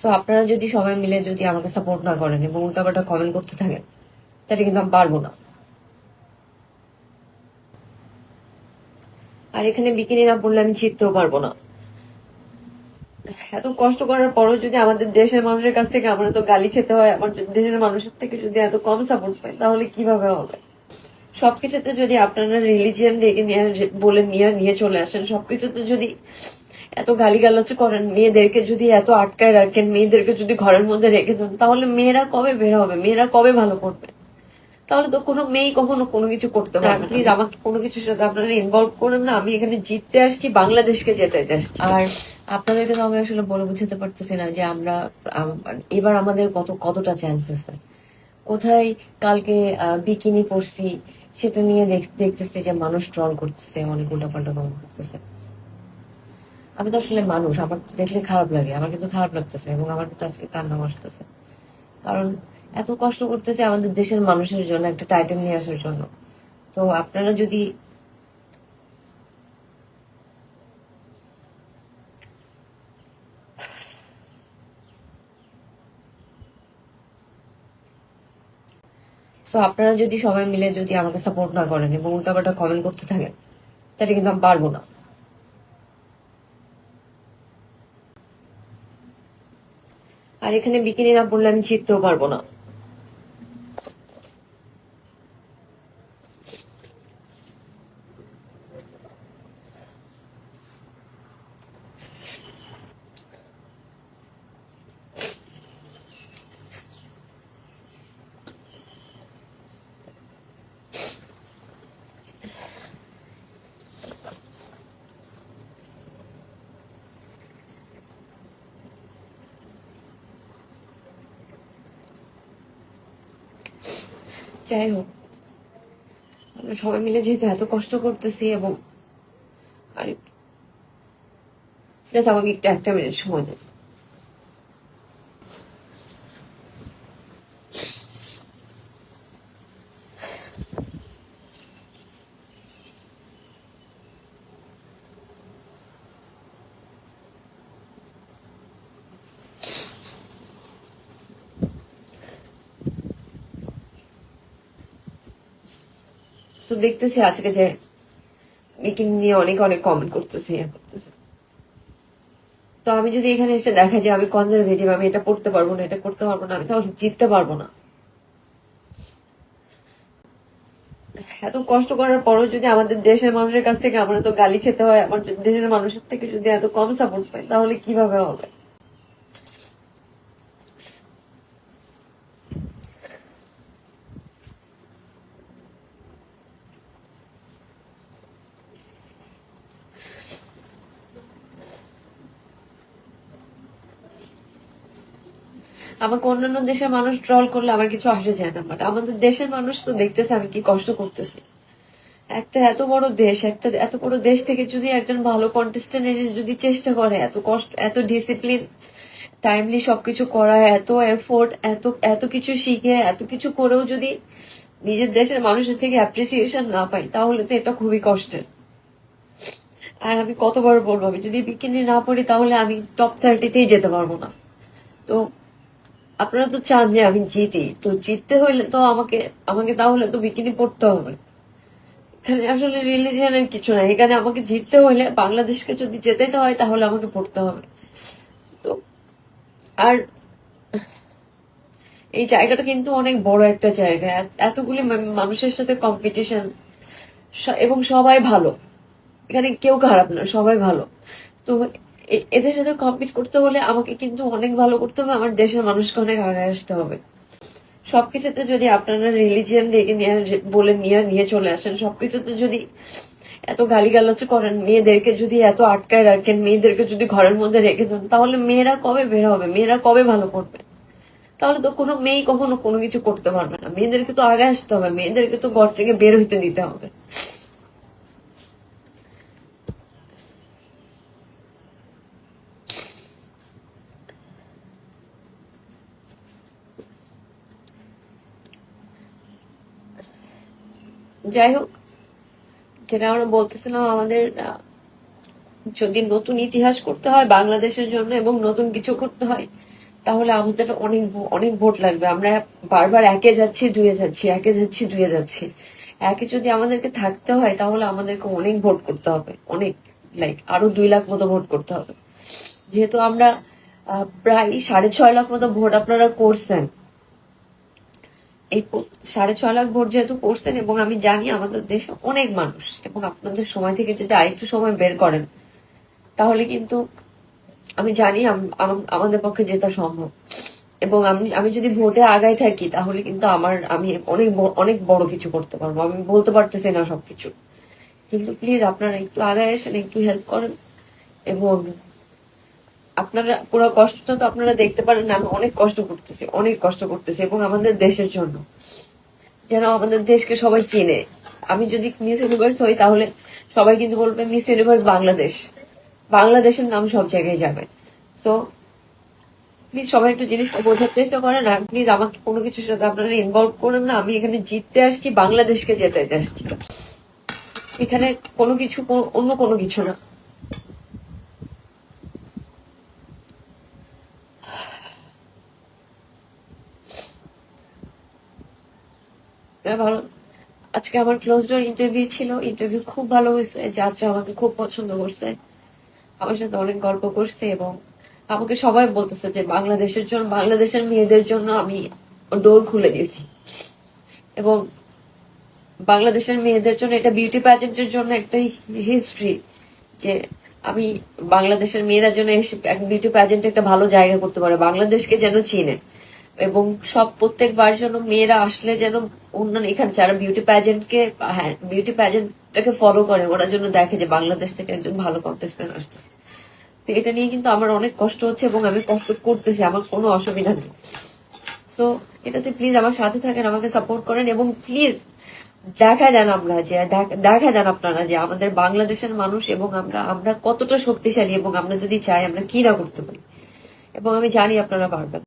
So আপনারা যদি সবাই মিলে যদি আমাকে সাপোর্ট না করেন এবং উল্টাপাল্টা কমেন্ট করতে থাকেন, তাহলে কিন্তু আমি পারব না। আর এখানে বিকিনি না পড়লে আমি জিততেও পারব না। এত কষ্ট করার পরও যদি আমাদের দেশের মানুষের কাছ থেকে আমরা তো গালি খেতে হয়, আমার দেশের মানুষের থেকে যদি এত কম সাপোর্ট পাই, তাহলে কীভাবে হবে? সবকিছুতে যদি আপনারা রিলিজিয়ান ডেকে নিয়ে, বলে নিয়ে নিয়ে চলে আসেন, সবকিছুতে যদি এত গালিগালাজ করেন মেয়েদেরকে যদি এত আটকায় রাখেন মেয়েদেরকে যদি ঘরের মধ্যে রেখে দেন তাহলে মেয়েরা কবে বের হবে? মেয়েরা কবে ভালো করবে? তাহলে তো কোনো মেয়ে কখনো কোনো কিছু করতে পারবে প্লিজ আমাকে কোনো কিছুর সাথে আপনারা ইনভলভ করেন না। আমি এখানে জিততে আসছি বাংলাদেশকে জেতাইতে আসছি। আর আপনাদেরকে তো আমি আসলে বলে বুঝাতে পারতেছি না যে আমরা এবার আমাদের কত কতটা চান্স আছে। কোথায় কালকে বিকিনি পরছি সেটা নিয়ে দেখ- দেখতেছি যে মানুষ ট্রল করতেছে অনেক উল্টাপাল্টা কমেন্ট করতেছে। আমি তো আসলে মানুষ, আমার দেখলে খারাপ লাগে, আমার কিন্তু খারাপ লাগতেছে এবং আমার কিন্তু আজকে কান্না আসতেছে। কারণ এত কষ্ট করতেছে আমাদের দেশের মানুষের জন্য, একটা টাইটেল নিয়ে আসার জন্য। তো আপনারা যদি সো আপনারা যদি সবাই মিলে যদি আমাকে সাপোর্ট না করেন এবং উল্টা উল্টাপাল্টা কমেন্ট করতে থাকেন, তাহলে কিন্তু আমি পারব না। আর এখানে বিকিনি না পড়লে আমি জিততেও পারব না। যাই হোক, আমরা সবাই মিলে যেহেতু এত কষ্ট করতেছি এবং আর জাস্ট একটু একটা মিনিট সময় দেন। তো দেখতেছি আজকে যে বিকিনি নিয়ে অনেক অনেক কমেন্ট ইয়ে করতেছে। তো আমি যদি এখানে এসে দেখা যে আমি কনজারভেটিভ আমি এটা পড়তে পারব না, এটা করতে পারব না, আমি তাহলে জিততে পারব না। এত কষ্ট করার পরও যদি আমাদের দেশের মানুষের কাছ থেকে আমরা তো গালি খেতে হয়, আমার দেশের মানুষের থেকে যদি এত কম সাপোর্ট পাই, তাহলে কীভাবে হবে? আমাকে অন্যান্য দেশের মানুষ ট্রল করলে আমার কিছু আসে যায় না বাট আমাদের দেশের মানুষ তো দেখতেছে আমি কি কষ্ট করতেছি। একটা এত বড় দেশ, একটা এত বড় দেশ থেকে যদি একজন ভালো কন্টেস্টেন্ট এসে যদি চেষ্টা করে, এত কষ্ট, এত ডিসিপ্লিন টাইমলি সবকিছু করা, এত এফোর্ট এত এত কিছু শিখে, এত কিছু করেও যদি নিজের দেশের মানুষের থেকে অ্যাপ্রিসিয়েশন না পাই, তাহলে তো এটা খুবই কষ্টের। আর আমি কতবার বলব, আমি যদি বিকিনি না পড়ি তাহলে আমি টপ থার্টিতেই যেতে পারব না। তো আপনারা তো চান যে আমি জিতি, তো জিততে হইলে তো আমাকে আমাকে তাহলে তো বিকিনি পড়তে হবে। এখানে আসলে রিলিজিয়ানের কিছু নাই, এখানে আমাকে জিততে হইলে বাংলাদেশকে যদি জেতাইতে হয় তাহলে আমাকে পড়তে হবে। তো, আর এই জায়গাটা কিন্তু অনেক বড় একটা জায়গা, এত- এতগুলি মানুষের সাথে কম্পিটিশন এবং সবাই ভালো। এখানে কেউ খারাপ না, সবাই ভালো। তো এদের সাথে কম্পিট করতে হলে আমাকে কিন্তু অনেক ভালো করতে হবে, আমার দেশের মানুষকে অনেক আগে আসতে হবে। সবকিছুতে যদি আপনারা রিলিজিয়ান ডেকে নিয়ে বলে নিয়ে নিয়ে চলে আসেন, সবকিছুতে যদি এত গালিগালাজ করেন, মেয়েদেরকে যদি এত আটকায় রাখেন, মেয়েদেরকে যদি ঘরের মধ্যে রেখে দেন, তাহলে মেয়েরা কবে বের হবে? মেয়েরা কবে ভালো করবে? তাহলে তো কোনো মেয়েই কখনো কোনো কিছু করতে পারবে না। মেয়েদেরকে তো আগে আসতে হবে, মেয়েদেরকে তো ঘর থেকে বের হইতে দিতে হবে। যাই হোক, যেটা আমরা বলতেছিলাম, আমাদের যদি নতুন ইতিহাস করতে হয় বাংলাদেশের জন্য এবং নতুন কিছু করতে হয়, তাহলে আমাদের অনেক অনেক ভোট লাগবে। আমরা বারবার একে যাচ্ছি, দুয়ে যাচ্ছি, একে যাচ্ছি, দুয়ে যাচ্ছি। একে যদি আমাদেরকে থাকতে হয়, তাহলে আমাদেরকে অনেক ভোট করতে হবে। অনেক লাইক আরও দুই লাখ মতো ভোট করতে হবে। যেহেতু আমরা প্রায় সাড়ে ছয় লাখ মতো ভোট আপনারা করছেন এই সাড়ে ছয় লাখ ভোট যেহেতু করছেন এবং আমি জানি আমাদের দেশে অনেক মানুষ এবং আপনাদের সময় থেকে যদি আরেকটু সময় বের করেন, তাহলে কিন্তু আমি জানি আম- আম- আমাদের পক্ষে জেতা সম্ভব। এবং আমি আমি যদি ভোটে আগায় থাকি, তাহলে কিন্তু আমার, আমি অনেক অনেক বড় কিছু করতে পারব। আমি বলতে পারতেছি না সবকিছু। কিন্তু প্লিজ আপনারা একটু আগায় এসেন একটু হেল্প করেন এবং আপনারা, পুরো কষ্টটা তো আপনারা দেখতে পারেন না, আমি অনেক কষ্ট করতেছি, অনেক কষ্ট করতেছি, এবং আমাদের দেশের জন্য। যেন আমাদের দেশকে সবাই চেনে। আমি যদি মিস ইউনিভার্স হই, তাহলে সবাই কিন্তু বলবে, মিস ইউনিভার্স বাংলাদেশ। বাংলাদেশের নাম সব জায়গায় যাবে। সো প্লিজ সবাই একটু জিনিসটা বোঝার চেষ্টা করেন, আর প্লিজ আমাকে কোনো কিছুর সাথে আপনারা ইনভলভ করেন না। আমি এখানে জিততে আসছি, বাংলাদেশকে জেতাইতে আসছি। এখানে কোনো কিছু অন্য কোনো কিছু না। হ্যাঁ, ভালো আজকে আমার ক্লোজ ডোর ইন্টারভিউ ছিল ইন্টারভিউ খুব ভালো হয়েছে জাজরা আমাকে খুব পছন্দ করছে আমার সাথে অনেক গল্প করছে এবং আমাকে সবাই বলতেছে যে বাংলাদেশের জন্য বাংলাদেশের মেয়েদের জন্য আমি ডোর খুলে দিয়েছি। এবং বাংলাদেশের মেয়েদের জন্য এটা বিউটি প্যাজেন্টের জন্য একটা হিস্ট্রি যে আমি বাংলাদেশের মেয়েরা জন্য বিউটি প্যাজেন্ট একটা ভালো জায়গা করতে পারে বাংলাদেশকে যেন চিনে। এবং সব প্রত্যেকবার যেন মেয়েরা আসলে যেন অন্যান্য এখানে যারা বিউটি প্যাজেন্টকে হ্যাঁ বিউটি প্যাজেন্টটাকে ফলো করে, ওরা জন্য দেখে যে বাংলাদেশ থেকে একজন ভালো কন্টেস্টেন্ট আসতেছে। তো এটা নিয়ে কিন্তু আমার অনেক কষ্ট হচ্ছে এবং আমি কষ্ট করতেছি, আমার কোনো অসুবিধা নেই। সো এটাতে প্লিজ আমার সাথে থাকেন, আমাকে সাপোর্ট করেন এবং প্লিজ দেখা যান আমরা যে, দেখ- দেখা যান আপনারা যে আমাদের বাংলাদেশের মানুষ এবং আমরা আমরা কতটা শক্তিশালী এবং আমরা যদি চাই আমরা কি না করতে পারি। এবং আমি জানি আপনারা পারবেন।